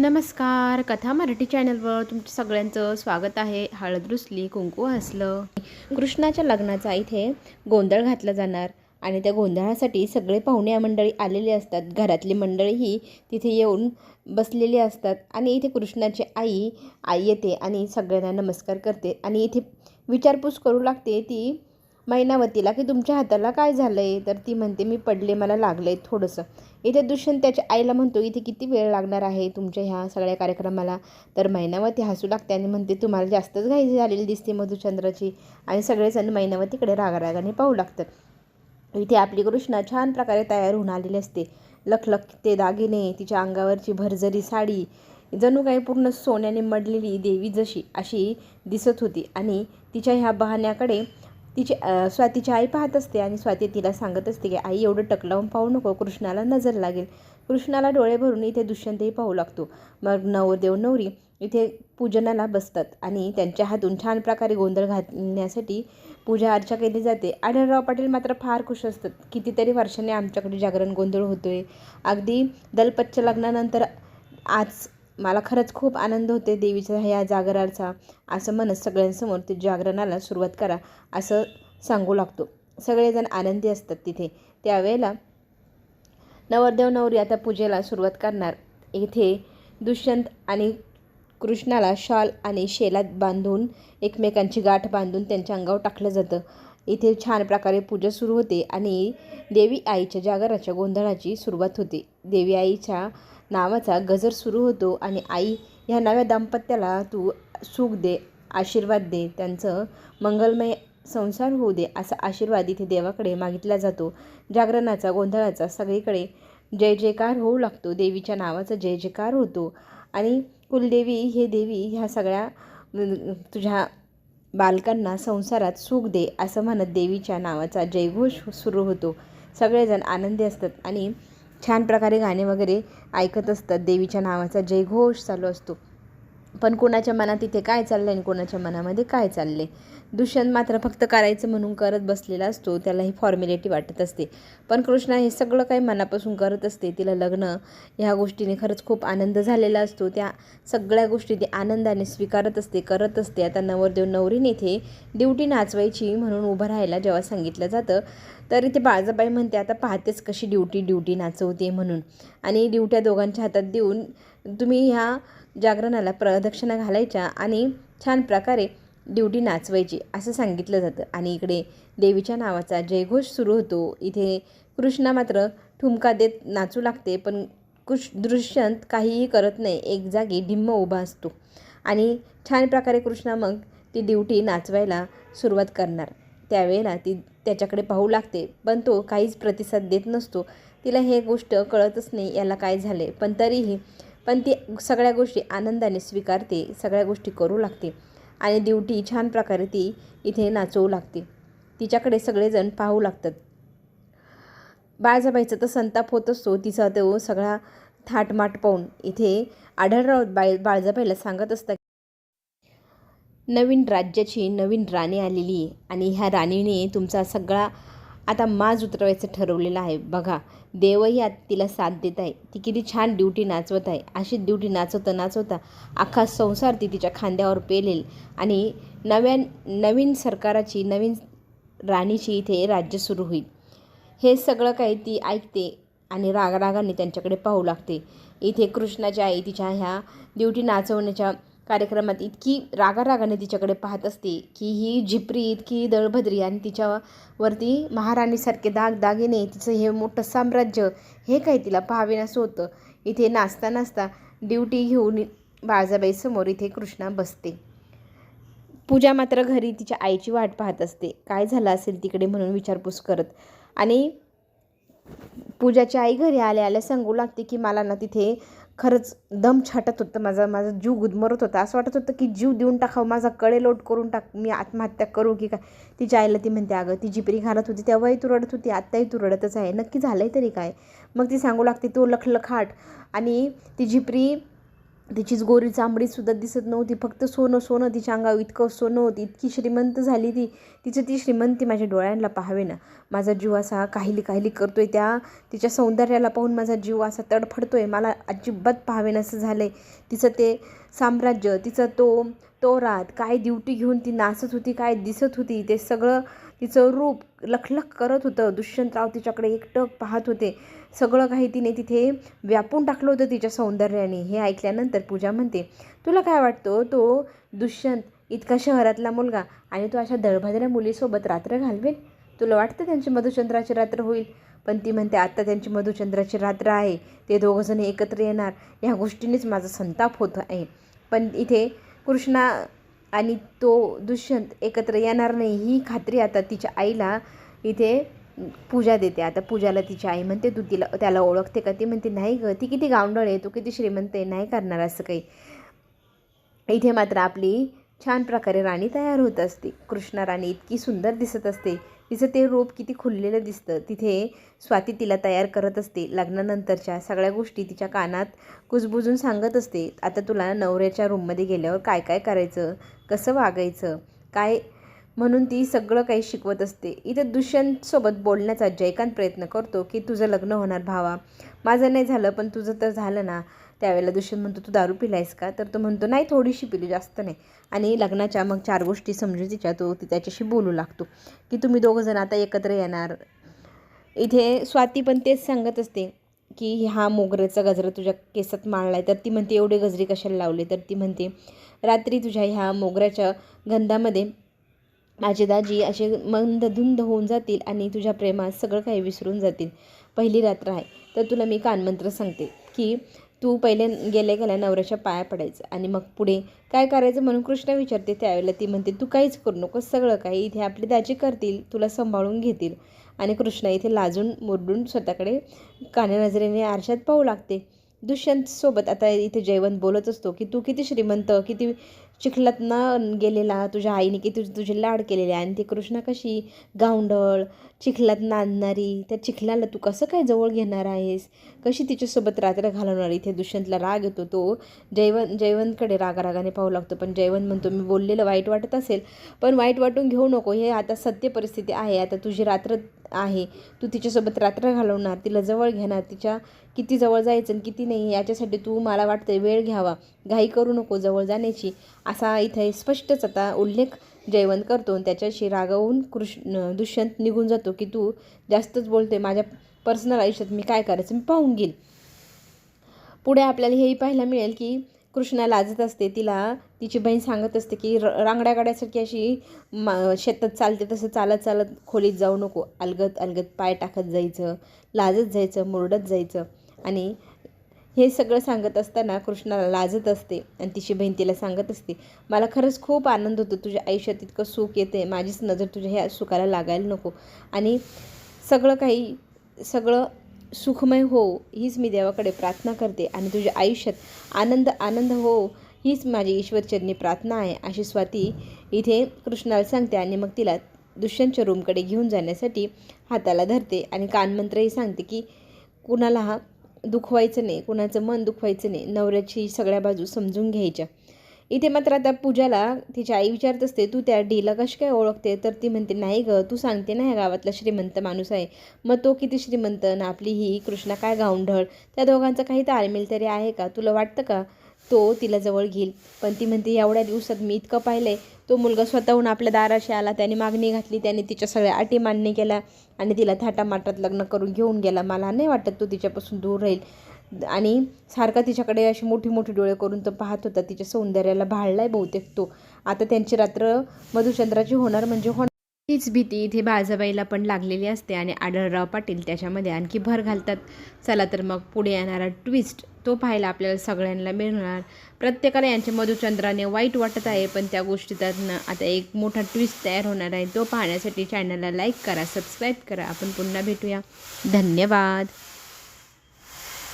नमस्कार कथा मराठी चॅनलवर तुमचं सगळ्यांचं स्वागत आहे. हळद रुसली कुंकू हसलं. कृष्णाच्या लग्नाचा इथे गोंधळ घातला जाणार आणि त्या गोंधळासाठी सगळे पाहुणे मंडळी आलेले असतात. घरातली मंडळीही तिथे येऊन बसलेली असतात आणि इथे कृष्णाची आई आई येते आणि सगळ्यांना नमस्कार करते आणि इथे विचारपूस करू लागते ती मैनावतीला की तुमच्या हाताला काय झालं आहे तर ती म्हणते मी पडले मला लागलं आहे थोडंसं. इथे दुष्यंत त्याच्या आईला म्हणतो इथे किती वेळ लागणार आहे तुमच्या ह्या सगळ्या कार्यक्रमाला? तर मैनावती हसू लागते आणि म्हणते तुम्हाला जास्तच घाई झालेली दिसते मधुचंद्राची. आणि सगळेजण मैनावतीकडे रागारागाने पाहू लागतात. इथे आपली कृष्णा छान प्रकारे तयार होऊन आलेली असते. लखलख ते दागिने तिच्या अंगावरची भरझरी साडी जणू काही पूर्ण सोन्याने मडलेली देवी जशी अशी दिसत होती. आणि तिच्या ह्या बहाण्याकडे तिची स्वातीची आई पाहत असते आणि स्वाती तिला सांगत असते की आई एवढं टकलावून पाहू नको. कृष्णाला नजर लागेल. कृष्णाला डोळे भरून इथे दुष्यंतही पाहू लागतो. मग नवरदेव नवरी इथे पूजनाला बसतात आणि त्यांच्या हातून छान प्रकारे गोंधळ घालण्यासाठी पूजा अर्चा केली जाते. आढळराव पाटील मात्र फार खुश असतात. कितीतरी वर्षांनी आमच्याकडे जागरण गोंधळ होतो आहे अगदी दलपतच्या लग्नानंतर आज मला खरंच खूप आनंद होते देवीच्या ह्या जागराचा असं म्हणत सगळ्यांसमोर ते जागरणाला सुरुवात करा असं सांगू लागतो. सगळेजण आनंदी असतात तिथे. त्यावेळेला नवरदेव नवरी आता पूजेला सुरुवात करणार. इथे दुष्यंत आणि कृष्णाला शॉल आणि शेलात बांधून एकमेकांची गाठ बांधून त्यांच्या अंगावर टाकलं जातं. इथे छान प्रकारे पूजा सुरू होते आणि देवी आईच्या जागराच्या गोंधळाची सुरुवात होते. देवी आईच्या नावाचा गजर सुरू होतो आणि आई ह्या नव्या दाम्पत्याला तू सुख दे आशीर्वाद दे त्यांचं मंगलमय संसार होऊ दे असा आशीर्वाद इथे देवाकडे मागितला जातो. जागरणाचा गोंधळाचा सगळीकडे जय जयकार होऊ लागतो. देवीच्या नावाचा जय जयकार होतो. आणि कुलदेवी हे देवी ह्या सगळ्या तुझ्या बालकांना संसारात सुख दे असं म्हणत देवीच्या नावाचा जयघोष सुरू होतो. सगळेजण आनंदी असतात आणि छान प्रकारे गाणे वगैरे ऐकत असतात. देवीच्या नावाचा जयघोष चालू असतो. पण कोणाच्या मनात इथे काय चाललं आणि कोणाच्या मनामध्ये काय चालले दुष्यंत मात्र फक्त करायचं म्हणून करत बसलेला असतो त्याला ही फॉर्मॅलिटी वाटत असते. पण कृष्णा हे सगळं काही मनापासून करत असते तिला लग्न ह्या गोष्टीने खरंच खूप आनंद झालेला असतो. त्या सगळ्या गोष्टी ती आनंदाने स्वीकारत असते करत असते. आता नवरदेव नवरीने इथे ड्युटी नाचवायची म्हणून उभं राहायला जेव्हा सांगितलं जातं तर इथे बाळजाबाई म्हणते आता पाहतेच कशी ड्युटी ड्युटी नाचवते म्हणून. आणि ड्युट्या दोघांच्या हातात देऊन तुम्ही ह्या जागरणाला प्रदक्षिणा घालायच्या आणि छान प्रकारे ड्युटी नाचवायची असं सांगितलं जातं. आणि इकडे देवीच्या नावाचा जयघोष सुरू होतो. इथे कृष्णा मात्र ठुमका देत नाचू लागते पण कुश दृश्यंत काहीही करत नाही. एक जागी ढिम्म उभा असतो. आणि छान प्रकारे कृष्णा मग ती ड्युटी नाचवायला सुरुवात करणार. त्यावेळेला ती त्याच्याकडे पाहू लागते पण तो काहीच प्रतिसाद देत नसतो. तिला हे गोष्ट कळतच नाही याला काय झाले पण तरीही पण ती सगळ्या गोष्टी आनंदाने स्वीकारते सगळ्या गोष्टी करू लागते आणि दिवटी छान प्रकारे ती इथे नाचवू लागते. तिच्याकडे सगळेजण पाहू लागतात. बाळजाबाईचा तर संताप होत असतो. तिचा तो सगळा थाटमाट पाहून इथे आढळराव बाळ बाळजाबाईला सांगत असतात नवीन राज्याची नवीन राणी आलेली आहे आणि ह्या राणीने तुमचा सगळा आता माज उतरवायचं ठरवलेलं आहे. बघा देवही आत तिला साथ देत आहे. ती किती छान ड्युटी नाचवत आहे. अशी ड्युटी नाचवता नाचवता अख्खा संसार ती तिच्या खांद्यावर पेलेल. आणि नव्या नवीन सरकाराची नवीन राणीची इथे राज्य सुरू होईल. हे सगळं काही ती ऐकते आणि रागारागाने त्यांच्याकडे पाहू लागते. इथे कृष्णाची आई तिच्या ह्या ड्युटी नाचवण्याच्या कार्यक्रमात इतकी रागारागाने तिच्याकडे पाहत असते की ही झिपरी इतकी दळभद्री आणि तिच्यावरती महाराणीसारखे दाग दागिने तिचं हे मोठं साम्राज्य हे काही तिला पाहावेनसं होतं इथे नाचता नाचता ड्युटी घेऊन बाळजाबाईसमोर इथे कृष्णा बसते. पूजा मात्र घरी तिच्या आईची वाट पाहत असते. काय झालं असेल तिकडे म्हणून विचारपूस करत. आणि पूजाची आई घरी आल्या आल्या सांगू लागते की मला ना तिथे खरंच दम छाटत होतं माझा माझा जीव गुदमरत होता. असं वाटत होतं की जीव देऊन टाकावं माझा कळे लोट करून टाक मी आत्महत्या करू की काय? तिच्या आईला ती म्हणते अगं ती जिपरी घालत होती तेव्हाही तू रडत होती आत्ताही तू रडतच आहे. नक्की झालं आहे तरी काय? मग ती सांगू लागते तो लखलखाट. आणि ती झिपरी तिचीच गोरी चांबडीसुद्धा दिसत नव्हती. फक्त सोनं सोनं तिच्या अंगावर इतकं सोनं होती इतकी श्रीमंत झाली ती. तिचं ती श्रीमंती माझ्या डोळ्यांना पाहावे ना. माझा जीव असा काहिली काहिली करतोय. त्या तिच्या सौंदर्याला पाहून माझा जीव असा तडफडतोय. मला अजिबात पाहावे असं झालं आहे तिचं ते साम्राज्य तिचं तो तो रात काय ड्युटी घेऊन ती नाचत होती काय दिसत होती ते सगळं तिचं रूप लखलख करत होतं. दुष्यंतराव तिच्याकडे एकटक पाहत होते. सगळं काही तिने तिथे व्यापून टाकलं होतं तिच्या सौंदर्याने. हे ऐकल्यानंतर पूजा म्हणते तुला काय वाटतं? तो दुष्यंत इतका शहरातला मुलगा आणि तो अशा दळभद्र्या मुलीसोबत रात्र घालवेल? तुला वाटतं त्यांची मधुचंद्राची रात्र होईल? पण ती म्हणते आत्ता त्यांची मधुचंद्राची रात्र आहे. ते दोघंजण एकत्र येणार. ह्या गोष्टीनेच माझा संताप होत आहे. पण इथे कृष्णा आणि तो दुष्यंत एकत्र येणार नाही ही खात्री आता तिच्या आईला इथे पूजा देते. आता पूजाला तिची आई म्हणते तू तिला त्याला ओळखते का? ती म्हणते नाही गं ती किती गावंडळ आहे तू किती श्रीमंत आहे नाही करणार असं काही. इथे मात्र आपली छान प्रकारे राणी तयार होत असते. कृष्णा राणी इतकी सुंदर दिसत असते. तिचं ते रोप किती खुललेलं दिसतं. तिथे स्वाती तिला तयार करत असते. लग्नानंतरच्या सगळ्या गोष्टी तिच्या कानात कुजबुजून सांगत असते. आता तुला नवऱ्याच्या रूममध्ये गेल्यावर काय काय करायचं? कसं वागायचं? काय? म्हणून ती सगळं काही शिकवत असते. इथं दुष्यंतसोबत बोलण्याचा जयकांत प्रयत्न करतो की तुझं लग्न होणार भावा. माझं नाही झालं पण तुझं तर झालं ना. त्यावेळेला दुष्यंत म्हणतो तू दारू पिलायस का? तर तो म्हणतो नाही थोडीशी पिली जास्त नाही. आणि लग्नाच्या मग चार गोष्टी समजुतीच्या तो ती त्याच्याशी बोलू लागतो. की तुम्ही दोघंजण आता एकत्र येणार. इथे स्वाती पण तेच सांगत असते की हा मोगऱ्याचा गजरा तुझ्या केसात माळला आहे तर ती म्हणते एवढे गजरे कशाला लावले? तर ती म्हणते रात्री तुझ्या ह्या मोगऱ्याच्या गंधामध्ये माझे दाजी असे मंदधुंद होऊन जातील आणि तुझ्या प्रेमात सगळं काही विसरून जातील. पहिली रात्र आहे. तर तुला मी कानमंत्र सांगते की तू पहिले गेले गेल्या नवऱ्याच्या पाया पडायचं? आणि मग पुढे काय करायचं म्हणून कृष्ण विचारते त्यावेळेला ती म्हणते तू काहीच करू नको सगळं काही इथे आपली दाजी करतील तुला सांभाळून घेतील. आणि कृष्ण इथे लाजून मुरडून स्वतःकडे कान्या नजरेने आरशात पाहू लागते. दुष्यंतसोबत आता इथे जयवंत बोलत असतो की तू किती श्रीमंत किती चिखलात गेलेला तुझ्या आईने की तुझी तुझे लाड केलेले आणि ती कृष्णा कशी गावंढळ चिखलात नांदणारी त्या चिखलाला तू कसं काय जवळ घेणार आहेस? कशी तिच्यासोबत रात्र घालवणार? इथे दुष्यंतला राग येतो तो. जयवंत जयवंतकडे रागारागाने पाहू लागतो. पण जयवंत म्हणतो मी बोललेलं वाईट वाटत असेल पण वाईट वाटून घेऊ नको. हे आता सत्य परिस्थिती आहे. आता तुझी रात्र आहे. तू तिच्यासोबत रात्र घालवणार तिला जवळ घेणार तिच्या किती जवळ जायचं आणि किती नाही याच्यासाठी तू मला वाटतं वेळ घ्यावा. घाई करू नको जवळ जाण्याची. असा इथे स्पष्टच आता उल्लेख जयवंत करतो आणि त्याच्याशी रागावून कृष्ण दुष्यंत निघून जातो की तू जास्तच बोलते माझ्या पर्सनल आयुष्यात मी काय करायचं मी पाहून घेईल पुढे आपल्याला हेही पाहायला मिळेल की कृष्णा लाजत असते तिला तिची बहीण सांगत असते की र रांगड्या गाड्यासारखी अशी मा शेतात चालते तसं चालत चालत खोलीत जाऊ नको. अलगत अलगत पाय टाकत जायचं लाजत जायचं मुरडत जायचं. आणि हे सगळं सांगत असताना कृष्णाला लाजत असते आणि तिची बहीण तिला सांगत असते मला खरंच खूप आनंद होतो तुझ्या आयुष्यात इतकं सुख येते माझीच नजर तुझ्या ह्या सुखाला लागायला नको. आणि सगळं काही सगळं सुखमय हो हीच मी देवाकडे प्रार्थना करते आणि तुझ्या आयुष्यात आनंद आनंद हो हीच माझी ईश्वरचरणी प्रार्थना आहे अशी स्वाती इथे कृष्णाला सांगते आणि मग तिला दुष्यंतच्या रूमकडे घेऊन जाण्यासाठी हाताला धरते आणि कानमंत्रही सांगते की कुणाला हा दुखवायचं नाही कुणाचं मन दुखवायचं नाही नवऱ्याची सगळ्या बाजू समजून घ्यायच्या. इथे मात्र आता पूजाला तिची आई विचारत असते तू त्या डीला कशी काय ओळखते? तर ती म्हणते नाही गं तू सांगते ना ह्या गावातला श्रीमंत माणूस आहे. मग तो किती श्रीमंत ना आपली ही कृष्णा काय गावंढळ त्या दोघांचं काही ताळमेल तरी आहे का? तुला वाटतं का तो तिला जवळ घेईल? पण ती म्हणते एवढ्या दिवसात मी इतकं पाहिलं आहे तो मुलगा स्वतःहून आपल्या दाराशी आला त्याने मागणी घातली त्याने तिच्या सगळ्या अटी मान्य केल्या आणि तिला थाटामाटात लग्न करून घेऊन गेला. मला नाही वाटत तो तिच्यापासून दूर राहील. आणि सारखा तिच्याकडे अशी मोठी मोठी डोळे करून तो पाहत होता तिच्या सौंदर्याला भाळलाय बहुतेक तो. आता त्यांची रात्र मधुचंद्राची होणार म्हणजे होणार. हीच भीती इथे बाळजाबाईला पण लागलेली असते आणि आढळराव पाटील त्याच्यामध्ये आणखी भर घालतात. चला तर मग पुढे येणारा ट्विस्ट तो पाहायला आपल्याला सगळ्यांना मिळणार. प्रत्येकाला यांच्या मधुचंद्राने वाईट वाटत आहे पण त्या गोष्टीतनं आता एक मोठा ट्विस्ट तयार होणार आहे. तो पाहण्यासाठी चॅनलला लाईक करा सबस्क्राईब करा. आपण पुन्हा भेटूया. धन्यवाद.